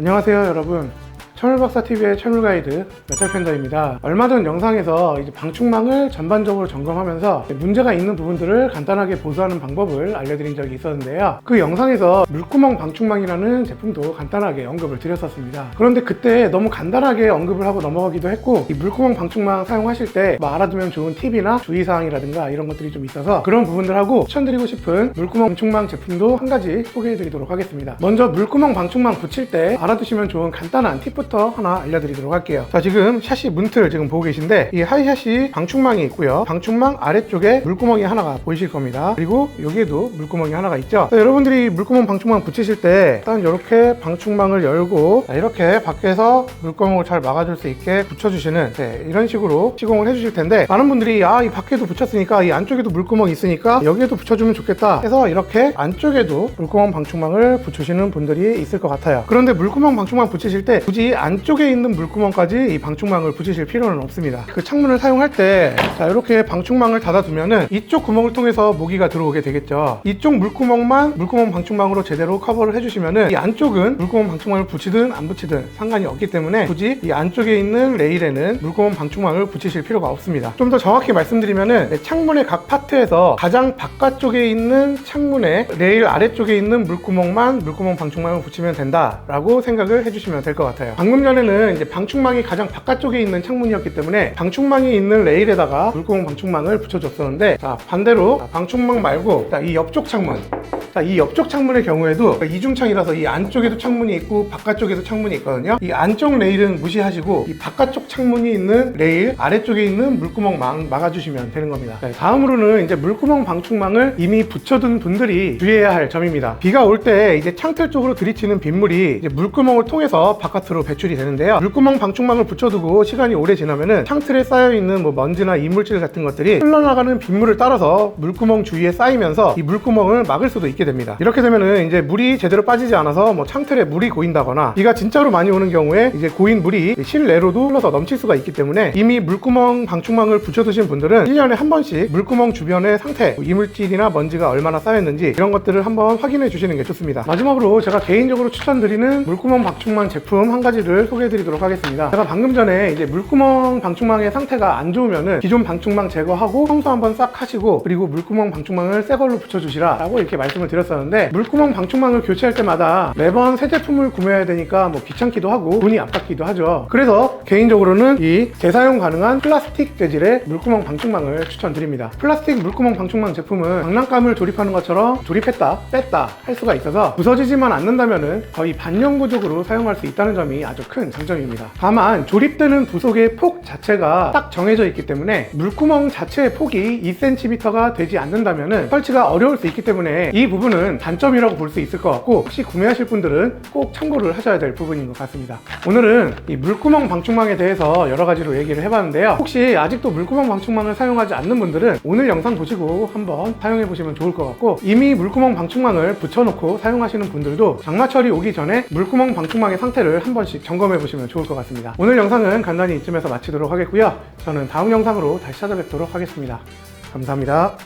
안녕하세요 여러분 철물박사TV의 철물 가이드 메탈팬더입니다. 얼마 전 영상에서 이제 방충망을 전반적으로 점검하면서 문제가 있는 부분들을 간단하게 보수하는 방법을 알려드린 적이 있었는데요. 그 영상에서 물구멍 방충망이라는 제품도 간단하게 언급을 드렸었습니다. 그런데 그때 너무 간단하게 언급을 하고 넘어가기도 했고 이 물구멍 방충망 사용하실 때 뭐 알아두면 좋은 팁이나 주의사항이라든가 이런 것들이 좀 있어서 그런 부분들하고 추천드리고 싶은 물구멍 방충망 제품도 한 가지 소개해드리도록 하겠습니다. 먼저 물구멍 방충망 붙일 때 알아두시면 좋은 간단한 팁부터 하나 알려드리도록 할게요. 자 지금 샤시 문틀 지금 보고 계신데 이 하이 샤시 방충망이 있고요. 방충망 아래쪽에 물구멍이 하나가 보이실 겁니다. 그리고 여기에도 물구멍이 하나가 있죠. 자, 여러분들이 물구멍 방충망 붙이실 때 일단 이렇게 방충망을 열고 자, 이렇게 밖에서 물구멍을 잘 막아줄 수 있게 붙여주시는 네, 이런 식으로 시공을 해주실 텐데 많은 분들이 아 이 밖에도 붙였으니까 이 안쪽에도 물구멍이 있으니까 여기에도 붙여주면 좋겠다 해서 이렇게 안쪽에도 물구멍 방충망을 붙이시는 분들이 있을 것 같아요. 그런데 물구멍 방충망 붙이실 때 굳이 안쪽에 있는 물구멍까지 이 방충망을 붙이실 필요는 없습니다. 그 창문을 사용할 때 자, 이렇게 방충망을 닫아두면은 이쪽 구멍을 통해서 모기가 들어오게 되겠죠. 이쪽 물구멍만 물구멍 방충망으로 제대로 커버를 해주시면은 이 안쪽은 물구멍 방충망을 붙이든 안 붙이든 상관이 없기 때문에 굳이 이 안쪽에 있는 레일에는 물구멍 방충망을 붙이실 필요가 없습니다. 좀 더 정확히 말씀드리면은 네, 창문의 각 파트에서 가장 바깥쪽에 있는 창문의 레일 아래쪽에 있는 물구멍만 물구멍 방충망을 붙이면 된다라고 생각을 해주시면 될 것 같아요 방금 전에는 이제 방충망이 가장 바깥쪽에 있는 창문이었기 때문에 방충망이 있는 레일에다가 물구멍 방충망을 붙여줬었는데 자 반대로 자, 방충망 말고 자, 이 옆쪽 창문 자, 이 옆쪽 창문의 경우에도 이중창이라서 이 안쪽에도 창문이 있고 바깥쪽에도 창문이 있거든요. 이 안쪽 레일은 무시하시고 이 바깥쪽 창문이 있는 레일 아래쪽에 있는 물구멍 망 막아주시면 되는 겁니다. 네, 다음으로는 이제 물구멍 방충망을 이미 붙여둔 분들이 주의해야 할 점입니다. 비가 올 때 이제 창틀 쪽으로 들이치는 빗물이 물구멍을 통해서 바깥으로 배출이 되는데요. 물구멍 방충망을 붙여두고 시간이 오래 지나면은 창틀에 쌓여 있는 뭐 먼지나 이물질 같은 것들이 흘러나가는 빗물을 따라서 물구멍 주위에 쌓이면서 이 물구멍을 막을 수도 있게 됩니다. 이렇게 되면은 이제 물이 제대로 빠지지 않아서 뭐 창틀에 물이 고인다거나 비가 진짜로 많이 오는 경우에 이제 고인 물이 실내로도 흘러서 넘칠 수가 있기 때문에 이미 물구멍 방충망을 붙여두신 분들은 1년에 한 번씩 물구멍 주변의 상태, 뭐 이물질이나 먼지가 얼마나 쌓였는지 이런 것들을 한번 확인해 주시는 게 좋습니다. 마지막으로 제가 개인적으로 추천드리는 물구멍 방충망 제품 한 가지 를 소개해 드리도록 하겠습니다. 제가 방금 전에 이제 물구멍 방충망의 상태가 안 좋으면은 기존 방충망 제거하고 청소 한번 싹 하시고 그리고 물구멍 방충망을 새 걸로 붙여주시라 라고 이렇게 말씀을 드렸었는데 물구멍 방충망을 교체할 때마다 매번 새 제품을 구매해야 되니까 뭐 귀찮기도 하고 돈이 아깝기도 하죠. 그래서 개인적으로는 이 재사용 가능한 플라스틱 재질의 물구멍 방충망을 추천드립니다. 플라스틱 물구멍 방충망 제품은 장난감을 조립하는 것처럼 조립했다 뺐다 할 수가 있어서 부서지지만 않는다면은 거의 반영구적으로 사용할 수 있다는 점이 아주 큰 장점입니다. 다만 조립되는 부속의 폭 자체가 딱 정해져 있기 때문에 물구멍 자체의 폭이 2cm가 되지 않는다면은 설치가 어려울 수 있기 때문에 이 부분은 단점이라고 볼 수 있을 것 같고 혹시 구매하실 분들은 꼭 참고를 하셔야 될 부분인 것 같습니다. 오늘은 이 물구멍 방충망에 대해서 여러 가지로 얘기를 해봤는데요. 혹시 아직도 물구멍 방충망을 사용하지 않는 분들은 오늘 영상 보시고 한번 사용해 보시면 좋을 것 같고 이미 물구멍 방충망을 붙여놓고 사용하시는 분들도 장마철이 오기 전에 물구멍 방충망의 상태를 한 번씩 점검해 보시면 좋을 것 같습니다. 오늘 영상은 간단히 이쯤에서 마치도록 하겠고요. 저는 다음 영상으로 다시 찾아뵙도록 하겠습니다. 감사합니다.